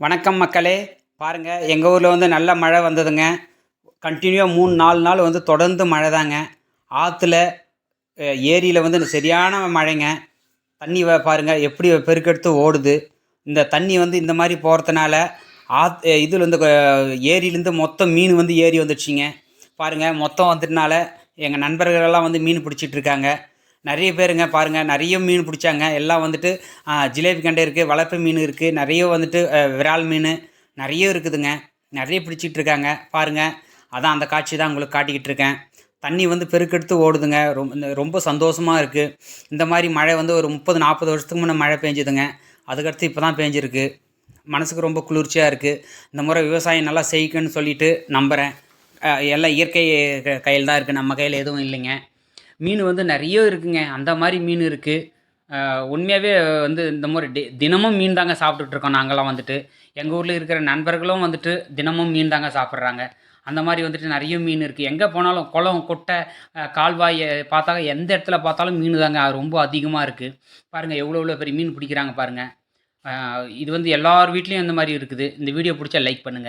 வணக்கம் மக்களே. பாருங்கள் எங்கள் ஊரில் வந்து நல்ல மழை வந்ததுங்க. கண்டினியூவாக மூணு நாலு நாள் வந்து தொடர்ந்து மழை தாங்க ஆற்றுல ஏரியில் வந்து சரியான மழைங்க. தண்ணி வ- பாருங்க எப்படி பெருக்கெடுத்து ஓடுது. இந்த தண்ணி வந்து இந்த மாதிரி போகிறதுனால ஆத் இதில் வந்து ஏரியிலேருந்து மொத்தம் மீன் வந்து ஏறி வந்துடுச்சிங்க. பாருங்கள் மொத்தம் வந்துட்டனால எங்கள் நண்பர்களெல்லாம் வந்து மீன் பிடிச்சிட்ருக்காங்க நிறைய பேருங்க பாருங்கள் நிறைய மீன் பிடிச்சாங்க. எல்லாம் வந்துட்டு ஜிலேபி கண்டை இருக்குது வளர்ப்பு மீன் இருக்குது நிறைய வந்துட்டு விரால் மீன் நிறைய இருக்குதுங்க. நிறைய பிடிச்சிட்டு இருக்காங்க பாருங்கள் அதான் அந்த காட்சி தான் உங்களுக்கு காட்டிக்கிட்டு இருக்கேன். தண்ணி வந்து பெருக்கெடுத்து ஓடுதுங்க. ரொம்ப ரொம்ப சந்தோஷமாக இருக்குது இந்த மாதிரி மழை வந்து ஒரு முப்பது நாற்பது வருஷத்துக்கு முன்னே மழை பெஞ்சுதுங்க. அதுக்கடுத்து இப்போ தான் பெஞ்சிருக்கு. மனசுக்கு ரொம்ப குளிர்ச்சியாக இருக்குது இந்த முறை விவசாயம் நல்லா செய்யுக்குன்னு சொல்லிட்டு நம்புகிறேன் எல்லாம் இயற்கை கையில் தான் இருக்குது நம்ம கையில் எதுவும் இல்லைங்க. மீன் வந்து நிறைய இருக்குங்க. அந்த மாதிரி மீன் இருக்குது உண்மையாகவே வந்து இந்த மாதிரி டி தினமும் மீன் தாங்க சாப்பிட்டுட்ருக்கோம் நாங்களாம் நாங்கள்லாம் வந்துட்டு. எங்கள் ஊரில் இருக்கிற நண்பர்களும் வந்துட்டு தினமும் மீன் தாங்க சாப்பிட்றாங்க. அந்த மாதிரி வந்துட்டு நிறைய மீன் இருக்குது எங்கே போனாலும் குளம் கொட்டை கால்வாயை கால்வாய் பார்த்தா எந்த இடத்துல பார்த்தாலும் மீன் தாங்க ரொம்ப அதிகமாக இருக்குது பாருங்கள் எவ்வளோ எவ்வளோ பெரிய மீன் பிடிக்கிறாங்க பாருங்கள் இது வந்து எல்லார் வீட்லேயும் இந்த மாதிரி இருக்குது. இந்த வீடியோ பிடிச்சா லைக் பண்ணுங்கள்